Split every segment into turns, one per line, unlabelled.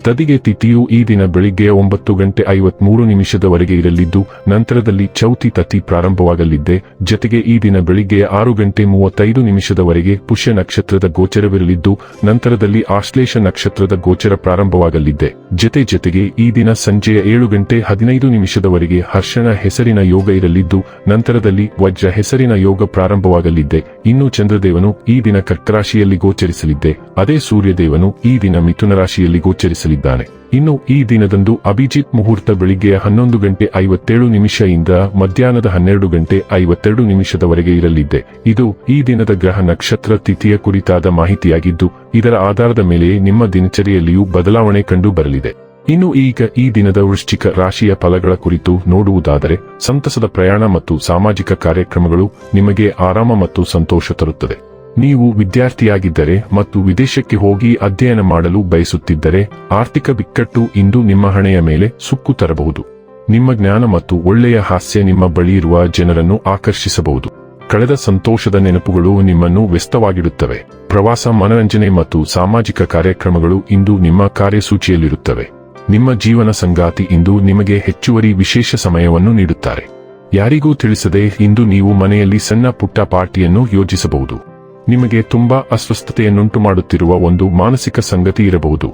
ತದಿಗೆ ತಿಥಿಯು ಈ ದಿನ ಬೆಳಿಗ್ಗೆ ಒಂಬತ್ತು ಗಂಟೆ ಐವತ್ಮೂರು ನಿಮಿಷದವರೆಗೆ ಇರಲಿದ್ದು, ನಂತರದಲ್ಲಿ ಚೌತಿ ತತಿ ಪ್ರಾರಂಭವಾಗಲಿದ್ದೆ. ಜತೆಗೆ ಈ ದಿನ ಬೆಳಿಗ್ಗೆ ಆರು ಗಂಟೆ ಮೂವತ್ತೈದು ನಿಮಿಷದವರೆಗೆ ಪುಷ್ಯ ನಕ್ಷತ್ರದ ಗೋಚರವಿರಲಿದ್ದು, ನಂತರದಲ್ಲಿ ಆಶ್ಲೇಷ ನಕ್ಷತ್ರದ ಗೋಚರ ಪ್ರಾರಂಭವಾಗಲಿದ್ದೆ. ಜತೆ ಜತೆಗೆ ಈ ದಿನ ಸಂಜೆಯ ಏಳು ಗಂಟೆ ಹದಿನೈದು ನಿಮಿಷದವರೆಗೆ ಹರ್ಷಣ ಹೆಸರಿನ ಯೋಗ ಇರಲಿದ್ದು, ನಂತರದಲ್ಲಿ ವಜ್ರ ಹೆಸರಿನ ಯೋಗ ಪ್ರಾರಂಭವಾಗಲಿದ್ದೆ. ಇನ್ನು ಚಂದ್ರದೇವನು ಈ ದಿನ ಕರ್ಕರಾಶಿಯಲ್ಲಿ ಗೋಚರಿಸಲಿದ್ದೆ. ಅದೇ ಸೂರ್ಯದೇವನು ಈ ದಿನ ಮಿಥುನ ರಾಶಿಯಲ್ಲಿ ಗೋಚರಿಸಲಿದ್ದಾನೆ ಇನ್ನು ಈ ದಿನದಂದು ಅಭಿಜಿತ್ ಮುಹೂರ್ತ ಬೆಳಿಗ್ಗೆ ಹನ್ನೊಂದು ಗಂಟೆ ಐವತ್ತೇಳು ನಿಮಿಷದಿಂದ ಮಧ್ಯಾಹ್ನದ ಹನ್ನೆರಡು ಗಂಟೆ ಐವತ್ತೆರಡು ನಿಮಿಷದವರೆಗೆ ಇರಲಿದ್ದೆ. ಇದು ಈ ದಿನದ ಗ್ರಹ ನಕ್ಷತ್ರ ತಿಥಿಯ ಕುರಿತಾದ ಮಾಹಿತಿಯಾಗಿದ್ದು, ಇದರ ಆಧಾರದ ಮೇಲೆ ನಿಮ್ಮ ದಿನಚರಿಯಲ್ಲಿಯೂ ಬದಲಾವಣೆ ಕಂಡು ಬರಲಿದೆ. ಇನ್ನು ಈಗ ಈ ದಿನದ ವೃಶ್ಚಿಕ ರಾಶಿಯ ಫಲಗಳ ಕುರಿತು ನೋಡುವುದಾದರೆ, ಸಂತಸದ ಪ್ರಯಾಣ ಮತ್ತು ಸಾಮಾಜಿಕ ಕಾರ್ಯಕ್ರಮಗಳು ನಿಮಗೆ ಆರಾಮ ಮತ್ತು ಸಂತೋಷ ತರುತ್ತದೆ. ನೀವು ವಿದ್ಯಾರ್ಥಿಯಾಗಿದ್ದರೆ ಮತ್ತು ವಿದೇಶಕ್ಕೆ ಹೋಗಿ ಅಧ್ಯಯನ ಮಾಡಲು ಬಯಸುತ್ತಿದ್ದರೆ ಆರ್ಥಿಕ ಬಿಕ್ಕಟ್ಟು ಇಂದು ನಿಮ್ಮ ಹಣೆಯ ಮೇಲೆ ಸುಕ್ಕು ತರಬಹುದು. ನಿಮ್ಮ ಜ್ಞಾನ ಮತ್ತು ಒಳ್ಳೆಯ ಹಾಸ್ಯ ನಿಮ್ಮ ಬಳಿ ಇರುವ ಜನರನ್ನು ಆಕರ್ಷಿಸಬಹುದು. ಕಳೆದ ಸಂತೋಷದ ನೆನಪುಗಳು ನಿಮ್ಮನ್ನು ವ್ಯಸ್ತವಾಗಿಡುತ್ತವೆ. ಪ್ರವಾಸ, ಮನರಂಜನೆ ಮತ್ತು ಸಾಮಾಜಿಕ ಕಾರ್ಯಕ್ರಮಗಳು ಇಂದು ನಿಮ್ಮ ಕಾರ್ಯಸೂಚಿಯಲ್ಲಿರುತ್ತವೆ. ನಿಮ್ಮ ಜೀವನ ಸಂಗಾತಿ ಇಂದು ನಿಮಗೆ ಹೆಚ್ಚುವರಿ ವಿಶೇಷ ಸಮಯವನ್ನು ನೀಡುತ್ತಾರೆ. ಯಾರಿಗೂ ತಿಳಿಸದೆ ಇಂದು ನೀವು ಮನೆಯಲ್ಲಿ ಸಣ್ಣ ಪುಟ್ಟ ಪಾರ್ಟಿಯನ್ನು ಯೋಜಿಸಬಹುದು. ನಿಮಗೆ ತುಂಬಾ ಅಸ್ವಸ್ಥತೆಯನ್ನುಂಟು ಮಾಡುತ್ತಿರುವ ಒಂದು ಮಾನಸಿಕ ಸಂಗತಿ ಇರಬಹುದು.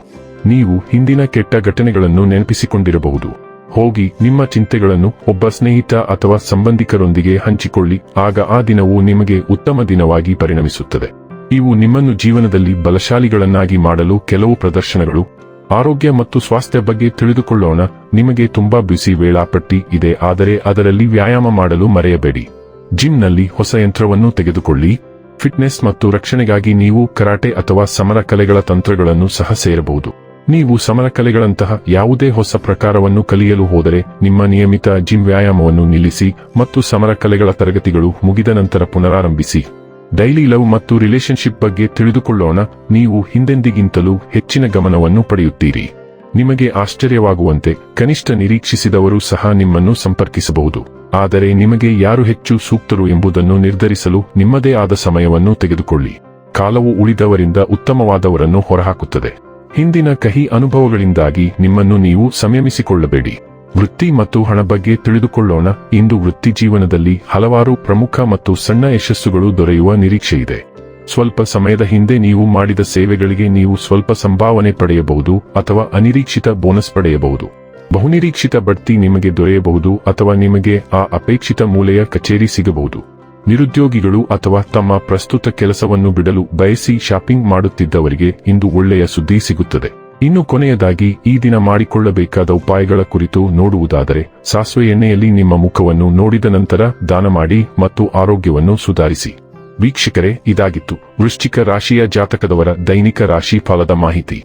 ನೀವು ಹಿಂದಿನ ಕೆಟ್ಟ ಘಟನೆಗಳನ್ನು ನೆನಪಿಸಿಕೊಂಡಿರಬಹುದು. ಹೋಗಿ ನಿಮ್ಮ ಚಿಂತೆಗಳನ್ನು ಒಬ್ಬ ಸ್ನೇಹಿತ ಅಥವಾ ಸಂಬಂಧಿಕರೊಂದಿಗೆ ಹಂಚಿಕೊಳ್ಳಿ, ಆಗ ಆ ದಿನವು ನಿಮಗೆ ಉತ್ತಮ ದಿನವಾಗಿ ಪರಿಣಮಿಸುತ್ತದೆ. ಇವು ನಿಮ್ಮನ್ನು ಜೀವನದಲ್ಲಿ ಬಲಶಾಲಿಗಳನ್ನಾಗಿ ಮಾಡಲು ಕೆಲವು ಪ್ರದರ್ಶನಗಳು. ಆರೋಗ್ಯ ಮತ್ತು ಸ್ವಾಸ್ಥ್ಯ ಬಗ್ಗೆ ತಿಳಿದುಕೊಳ್ಳೋಣ, ನಿಮಗೆ ತುಂಬಾ ಬಿಸಿ ವೇಳಾಪಟ್ಟಿ ಇದೆ, ಆದರೆ ಅದರಲ್ಲಿ ವ್ಯಾಯಾಮ ಮಾಡಲು ಮರೆಯಬೇಡಿ. ಜಿಮ್ನಲ್ಲಿ ಹೊಸ ಯಂತ್ರವನ್ನು ತೆಗೆದುಕೊಳ್ಳಿ. ಫಿಟ್ನೆಸ್ ಮತ್ತು ರಕ್ಷಣೆಗಾಗಿ ನೀವು ಕರಾಟೆ ಅಥವಾ ಸಮರ ಕಲೆಗಳ ತಂತ್ರಗಳನ್ನು ಸಹ ಸೇರಬಹುದು. ನೀವು ಸಮರ ಕಲೆಗಳಂತಹ ಯಾವುದೇ ಹೊಸ ಪ್ರಕಾರವನ್ನು ಕಲಿಯಲು ಹೋದರೆ ನಿಮ್ಮ ನಿಯಮಿತ ಜಿಮ್ ವ್ಯಾಯಾಮವನ್ನು ನಿಲ್ಲಿಸಿ ಮತ್ತು ಸಮರ ಕಲೆಗಳ ತರಗತಿಗಳು ಮುಗಿದ ನಂತರ ಪುನರಾರಂಭಿಸಿ. ಡೈಲಿ ಲವ್ ಮತ್ತು ರಿಲೇಶನ್ಶಿಪ್ ಬಗ್ಗೆ ತಿಳಿದುಕೊಳ್ಳೋಣ, ನೀವು ಹಿಂದೆಂದಿಗಿಂತಲೂ ಹೆಚ್ಚಿನ ಗಮನವನ್ನು ಪಡೆಯುತ್ತೀರಿ. ನಿಮಗೆ ಆಶ್ಚರ್ಯವಾಗುವಂತೆ ಕನಿಷ್ಠ ನಿರೀಕ್ಷಿಸಿದವರು ಸಹ ನಿಮ್ಮನ್ನು ಸಂಪರ್ಕಿಸಬಹುದು. ಆದರೆ ನಿಮಗೆ ಯಾರು ಹೆಚ್ಚು ಸೂಕ್ತರು ಎಂಬುದನ್ನು ನಿರ್ಧರಿಸಲು ನಿಮ್ಮದೇ ಆದ ಸಮಯವನ್ನು ತೆಗೆದುಕೊಳ್ಳಿ. ಕಾಲವು ಉಳಿದವರಿಂದ ಉತ್ತಮವಾದವರನ್ನು ಹೊರಹಾಕುತ್ತದೆ. ಹಿಂದಿನ ಕಹಿ ಅನುಭವಗಳಿಂದಾಗಿ ನಿಮ್ಮನ್ನು ನೀವು ಸಂಯಮಿಸಿಕೊಳ್ಳಬೇಡಿ. ವೃತ್ತಿ ಮತ್ತು ಹಣ ಬಗ್ಗೆ ತಿಳಿದುಕೊಳ್ಳೋಣ. ಇಂದು ವೃತ್ತಿ ಜೀವನದಲ್ಲಿ ಹಲವಾರು ಪ್ರಮುಖ ಮತ್ತು ಸಣ್ಣ ಯಶಸ್ಸುಗಳು ದೊರೆಯುವ ನಿರೀಕ್ಷೆಯಿದೆ. ಸ್ವಲ್ಪ ಸಮಯದ ಹಿಂದೆ ನೀವು ಮಾಡಿದ ಸೇವೆಗಳಿಗೆ ನೀವು ಸ್ವಲ್ಪ ಸಂಭಾವನೆ ಪಡೆಯಬಹುದು ಅಥವಾ ಅನಿರೀಕ್ಷಿತ ಬೋನಸ್ ಪಡೆಯಬಹುದು. ಬಹುನಿರೀಕ್ಷಿತ ಬಡ್ತಿ ನಿಮಗೆ ದೊರೆಯಬಹುದು ಅಥವಾ ನಿಮಗೆ ಆ ಅಪೇಕ್ಷಿತ ಮೂಲೆಯ ಕಚೇರಿ ಸಿಗಬಹುದು. ನಿರುದ್ಯೋಗಿಗಳು ಅಥವಾ ತಮ್ಮ ಪ್ರಸ್ತುತ ಕೆಲಸವನ್ನು ಬಿಡಲು ಬಯಸಿ ಶಾಪಿಂಗ್ ಮಾಡುತ್ತಿದ್ದವರಿಗೆ ಇಂದು ಒಳ್ಳೆಯ ಸುದ್ದಿ ಸಿಗುತ್ತದೆ. ಇನ್ನು ಕೊನೆಯದಾಗಿ, ಈ ದಿನ ಮಾಡಿಕೊಳ್ಳಬೇಕಾದ ಉಪಾಯಗಳ ಕುರಿತು ನೋಡುವುದಾದರೆ, ಸಾಸಿವೆ ಎಣ್ಣೆಯಲ್ಲಿ ನಿಮ್ಮ ಮುಖವನ್ನು ನೋಡಿದ ನಂತರ ದಾನ ಮಾಡಿ ಮತ್ತು ಆರೋಗ್ಯವನ್ನು ಸುಧಾರಿಸಿ. ವೀಕ್ಷಕರೇ, ಇದಾಗಿತ್ತು ವೃಶ್ಚಿಕ ರಾಶಿಯ ಜಾತಕದವರ ದೈನಿಕ ರಾಶಿ ಫಲದ ಮಾಹಿತಿ.